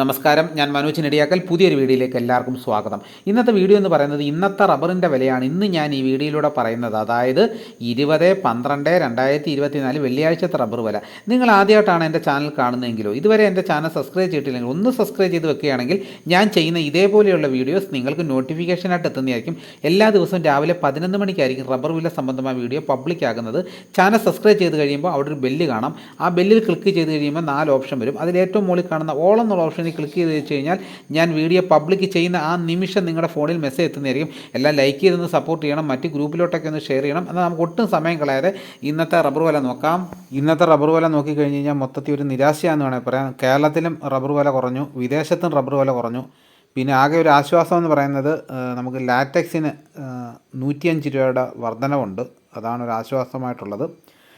നമസ്കാരം ഞാൻ മനോജ് നെടിയാക്കൽ. പുതിയൊരു വീഡിയോയിലേക്ക് എല്ലാവർക്കും സ്വാഗതം. ഇന്നത്തെ വീഡിയോ എന്ന് പറയുന്നത് ഇന്നത്തെ റബ്ബറിന്റെ വിലയാണ്. ഇന്ന് ഞാൻ ഈ വീഡിയോയിലൂടെ പറയുന്നത് അതായത് ഇരുപത് പന്ത്രണ്ട് രണ്ടായിരത്തി ഇരുപത്തിനാല് വെള്ളിയാഴ്ചത്തെ റബ്ബർ വില. നിങ്ങൾ ആദ്യമായിട്ടാണ് എന്റെ ചാനൽ കാണുന്നതെങ്കിലോ ഇതുവരെ എന്റെ ചാനൽ സബ്സ്ക്രൈബ് ചെയ്തിട്ടില്ലെങ്കിൽ ഒന്ന് സബ്സ്ക്രൈബ് ചെയ്ത് വെക്കുകയാണെങ്കിൽ ഞാൻ ചെയ്യുന്ന ഇതേപോലെയുള്ള വീഡിയോസ് നിങ്ങൾക്ക് നോട്ടിഫിക്കേഷനായിട്ട് എത്തുന്നതായിരിക്കും. എല്ലാ ദിവസവും രാവിലെ പതിനൊന്ന് മണിക്കായിരിക്കും റബ്ബർ വില സംബന്ധമായ വീഡിയോ പബ്ലിക് ആകുന്നത്. ചാനൽ സബ്സ്ക്രൈബ് ചെയ്ത് കഴിയുമ്പോൾ അവിടെ ഒരു ബെല്ല് കാണാം. ആ ബെല്ലിൽ ക്ലിക്ക് ചെയ്ത് കഴിയുമ്പോൾ നാല് ഓപ്ഷൻ വരും. അതിൽ ഏറ്റവും മുകളിൽ കാണുന്ന ഓൾ എന്നുള്ള ഓപ്ഷനിൽ ക്ലിക്ക് ചെയ്ത് വെച്ച് കഴിഞ്ഞാൽ ഞാൻ വീഡിയോ പബ്ലിക് ചെയ്യുന്ന ആ നിമിഷം നിങ്ങളുടെ ഫോണിൽ മെസ്സേജ് എത്തുന്നതായിരിക്കും. എല്ലാം ലൈക്ക് ചെയ്തൊന്ന് സപ്പോർട്ട് ചെയ്യണം. മറ്റ് ഗ്രൂപ്പിലോട്ടൊക്കെ ഒന്ന് ഷെയർ ചെയ്യണം. എന്നാൽ നമുക്ക് ഒട്ടും സമയം കളയാതെ ഇന്നത്തെ റബ്ബർ വില നോക്കാം. ഇന്നത്തെ റബ്ബർ വില നോക്കിക്കഴിഞ്ഞ് കഴിഞ്ഞാൽ മൊത്തത്തിൽ ഒരു നിരാശയാണെന്ന് വേണമെങ്കിൽ പറയാം. കേരളത്തിലും റബ്ബർ വില കുറഞ്ഞു. വിദേശത്തും റബ്ബർ വില കുറഞ്ഞു. പിന്നെ ആകെ ഒരു ആശ്വാസം എന്ന് പറയുന്നത് നമുക്ക് ലാറ്റക്സിന് നൂറ്റിയഞ്ച് രൂപയുടെ വർധനവുണ്ട്. അതാണ് ഒരു ആശ്വാസമായിട്ടുള്ളത്.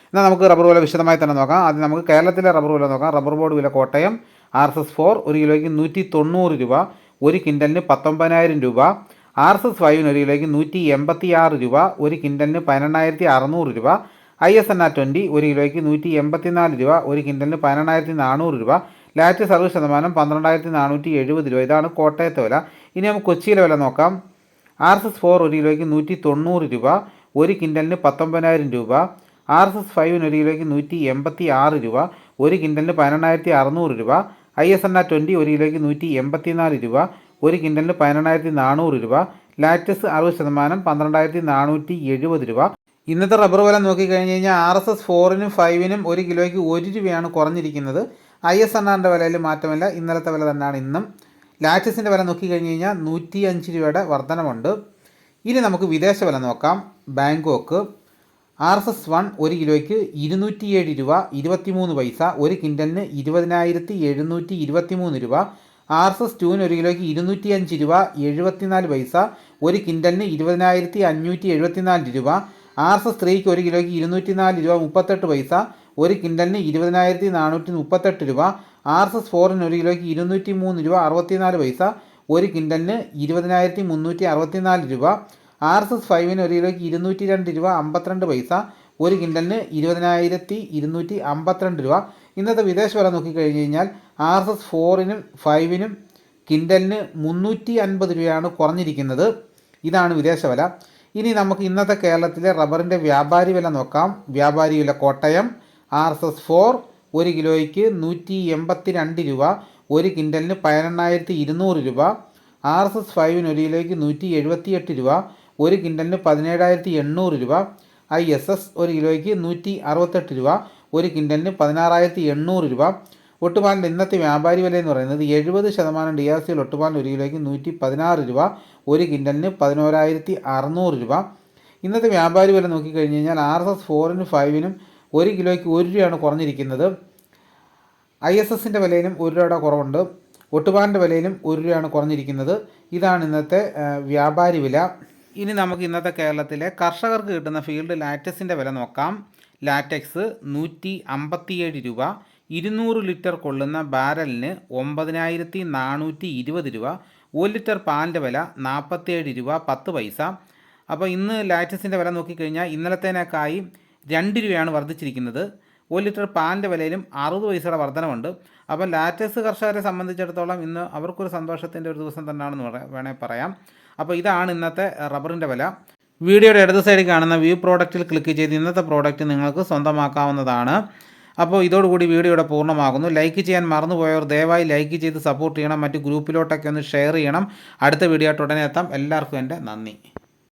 എന്നാൽ നമുക്ക് റബ്ബർ വില വിശദമായി തന്നെ നോക്കാം. ആദ്യം നമുക്ക് കേരളത്തിലെ റബ്ബർ വില നോക്കാം. റബ്ബർ ബോർഡ് വില Kottayam. R S S four ഒരു കിലോയ്ക്ക് നൂറ്റി തൊണ്ണൂറ് രൂപ ഒരു കിൻഡലിന് പത്തൊമ്പതിനായിരം രൂപ. ആർ എസ് എസ് ഫൈവിന് ഒരു കിലോയ്ക്ക് നൂറ്റി എൺപത്തി ആറ് രൂപ ഒരു കിൻഡലിന് പതിനെണ്ണായിരത്തി അറുന്നൂറ് രൂപ. I S N R twenty ഒരു കിലോയ്ക്ക് നൂറ്റി എൺപത്തിനാല് രൂപ ഒരു കിൻഡലിന് പതിനെണ്ണായിരത്തി നാനൂറ് രൂപ. ലാറ്റ് സർവീസ് ശതമാനം പന്ത്രണ്ടായിരത്തി നാനൂറ്റി എഴുപത് രൂപ. ഇതാണ് കോട്ടയത്തെ വില. ഇനി നമുക്ക് കൊച്ചിയിലെ വില നോക്കാം. ആർ എസ് എസ് ഫോർ ഒരു കിലോയ്ക്ക് നൂറ്റി തൊണ്ണൂറ് രൂപ ഒരു കിൻഡലിന് പത്തൊമ്പതിനായിരം രൂപ. ആർ എസ് എസ് ഫൈവിന് ഒരു കിലോയ്ക്ക് നൂറ്റി എൺപത്തി ആറ് രൂപ ഒരു കിൻഡലിന് പതിനെണ്ണായിരത്തി അറുന്നൂറ് രൂപ I S N R twenty ഒരു കിലോയ്ക്ക് നൂറ്റി എൺപത്തിനാല് രൂപ ഒരു കിൻഡലിന് പതിനെണ്ണായിരത്തി നാനൂറ് രൂപ ലാറ്റസ് അറുപത് ശതമാനം പന്ത്രണ്ടായിരത്തി നാനൂറ്റി എഴുപത് രൂപ. ഇന്നത്തെ റബ്ബർ വില നോക്കിക്കഴിഞ്ഞ് കഴിഞ്ഞാൽ ആർ എസ് എസ് ഫോറിനും ഫൈവിനും ഒരു കിലോയ്ക്ക് ഒരു രൂപയാണ് കുറഞ്ഞിരിക്കുന്നത്. ഐ എസ് എൻ ആറിന്റെ വിലയിൽ മാറ്റമില്ല ഇന്നലത്തെ വില തന്നെയാണ് ഇന്നും. ലാറ്റസിന്റെ വില നോക്കിക്കഴിഞ്ഞ് കഴിഞ്ഞാൽ നൂറ്റി അഞ്ച് രൂപയുടെ വർധനമുണ്ട്. ഇനി നമുക്ക് വിദേശ വില നോക്കാം. Bangkok. R S S one ഒരു കിലോയ്ക്ക് ഇരുന്നൂറ്റിയേഴ് രൂപ ഇരുപത്തിമൂന്ന് പൈസ ഒരു കിൻഡലിന് ഇരുപതിനായിരത്തി എഴുന്നൂറ്റി ഇരുപത്തിമൂന്ന് രൂപ ആർ എസ് എസ് ടുവിന് ഒരു കിലോയ്ക്ക് ഇരുന്നൂറ്റി അഞ്ച് രൂപ എഴുപത്തിനാല് പൈസ ഒരു കിൻഡലിന് ഇരുപതിനായിരത്തി അഞ്ഞൂറ്റി എഴുപത്തിനാല് രൂപ ആർ എസ് എസ് ത്രീക്ക് ഒരു കിലോയ്ക്ക് ഇരുന്നൂറ്റി നാല് രൂപ മുപ്പത്തെട്ട് പൈസ ഒരു കിൻഡലിന് ഇരുപതിനായിരത്തി നാനൂറ്റി മുപ്പത്തെട്ട് രൂപ ആർ എസ് എസ് ഫോറിന് ഒരു കിലോയ്ക്ക് ഇരുന്നൂറ്റി മൂന്ന് രൂപ അറുപത്തിനാല് പൈസ ഒരു കിൻഡലിന് ഇരുപതിനായിരത്തി മുന്നൂറ്റി അറുപത്തിനാല് രൂപ ആർ എസ് എസ് ഫൈവിന് ഒരു കിലോയ്ക്ക് ഇരുന്നൂറ്റി രണ്ട് രൂപ അമ്പത്തിരണ്ട് പൈസ ഒരു കിൻഡലിന് ഇരുപതിനായിരത്തി ഇരുന്നൂറ്റി അമ്പത്തിരണ്ട് രൂപ. ഇന്നത്തെ വിദേശ വില നോക്കിക്കഴിഞ്ഞ് കഴിഞ്ഞാൽ ആർ എസ് എസ് ഫോറിനും ഫൈവിനും കിൻഡലിന് മുന്നൂറ്റി അൻപത് രൂപയാണ് കുറഞ്ഞിരിക്കുന്നത്. ഇതാണ് വിദേശ വില. ഇനി നമുക്ക് ഇന്നത്തെ കേരളത്തിലെ റബ്ബറിന്റെ വ്യാപാരി വില നോക്കാം. വ്യാപാരി വില Kottayam R S S four ഒരു കിലോയ്ക്ക് നൂറ്റി എൺപത്തി രണ്ട് രൂപ ഒരു കിൻഡലിന് പതിനെണ്ണായിരത്തി ഇരുന്നൂറ് രൂപ. ആർ എസ് എസ് ഫൈവിന് ഒരു കിലോയ്ക്ക് നൂറ്റി എഴുപത്തിയെട്ട് രൂപ ഒരു കിൻഡലിന് പതിനേഴായിരത്തി എണ്ണൂറ് രൂപ. ഐ എസ് എസ് ഒരു കിലോയ്ക്ക് നൂറ്റി അറുപത്തെട്ട് രൂപ. ഒരു കിൻഡലിന് പതിനാറായിരത്തി എണ്ണൂറ് രൂപ. ഒട്ടുപാലിന്റെ ഇന്നത്തെ വ്യാപാരി വില എന്ന് പറയുന്നത് എഴുപത് ശതമാനം ഡി ആർ സിയിൽ ഒട്ടുപാലിന് ഒരു കിലോയ്ക്ക് നൂറ്റി പതിനാറ് രൂപ. ഒരു കിൻഡലിന് പതിനോരായിരത്തി അറുന്നൂറ് രൂപ. ഇന്നത്തെ വ്യാപാരി വില നോക്കിക്കഴിഞ്ഞ് കഴിഞ്ഞാൽ ആർ എസ് എസ് ഫോറിനും ഫൈവിനും ഒരു കിലോയ്ക്ക് ഒരു രൂപയാണ് കുറഞ്ഞിരിക്കുന്നത്. ഐ എസ് എസിന്റെ വിലയിലും ഒരു രൂപയുടെ കുറവുണ്ട്. ഒട്ടുപാലിന്റെ വിലയിലും ഒരു രൂപയാണ് കുറഞ്ഞിരിക്കുന്നത്. ഇതാണ് ഇന്നത്തെ വ്യാപാരി വില. ഇനി നമുക്ക് ഇന്നത്തെ കേരളത്തിലെ കർഷകർക്ക് കിട്ടുന്ന ഫീൽഡ് ലാറ്റക്സിന്റെ വില നോക്കാം. ലാറ്റക്സ് നൂറ്റി അമ്പത്തിയേഴ് രൂപ ഇരുന്നൂറ് ലിറ്റർ കൊള്ളുന്ന ബാരലിന് ഒമ്പതിനായിരത്തി നാനൂറ്റി ഇരുപത് രൂപ ഒരു ലിറ്റർ പാലിന്റെ വില നാൽപ്പത്തേഴ് രൂപ പത്ത് പൈസ. അപ്പോൾ ഇന്ന് ലാറ്റക്സിന്റെ വില നോക്കിക്കഴിഞ്ഞാൽ ഇന്നലത്തേനേക്കായി രണ്ട് രൂപയാണ് വർദ്ധിച്ചിരിക്കുന്നത്. ഒരു ലിറ്റർ പാലിന്റെ വിലയിലും അറുപത് പൈസയുടെ വർധനമുണ്ട് അപ്പോൾ ലാറ്റക്സ് കർഷകരെ സംബന്ധിച്ചിടത്തോളം ഇന്ന് അവർക്കൊരു സന്തോഷത്തിന്റെ ഒരു ദിവസം തന്നെയാണെന്ന് വേണമെങ്കിൽ പറയാം. അപ്പോൾ ഇതാണ് ഇന്നത്തെ റബ്ബറിന്റെ വില. വീഡിയോയുടെ ഇടത് സൈഡിൽ കാണുന്ന വ്യൂ പ്രോഡക്റ്റിൽ ക്ലിക്ക് ചെയ്ത് ഇന്നത്തെ പ്രോഡക്റ്റ് നിങ്ങൾക്ക് സ്വന്തമാക്കാവുന്നതാണ്. അപ്പോൾ ഇതോടുകൂടി വീഡിയോ ഇവിടെ പൂർണമാകുന്നു. ലൈക്ക് ചെയ്യാൻ മറന്നുപോയവർ ദയവായി ലൈക്ക് ചെയ്ത് സപ്പോർട്ട് ചെയ്യണം. മറ്റ് ഗ്രൂപ്പിലോട്ടൊക്കെ ഒന്ന് ഷെയർ ചെയ്യണം. അടുത്ത വീഡിയോ ആയിട്ട് ഉടനെ എത്താം. എല്ലാവർക്കും എന്റെ നന്ദി.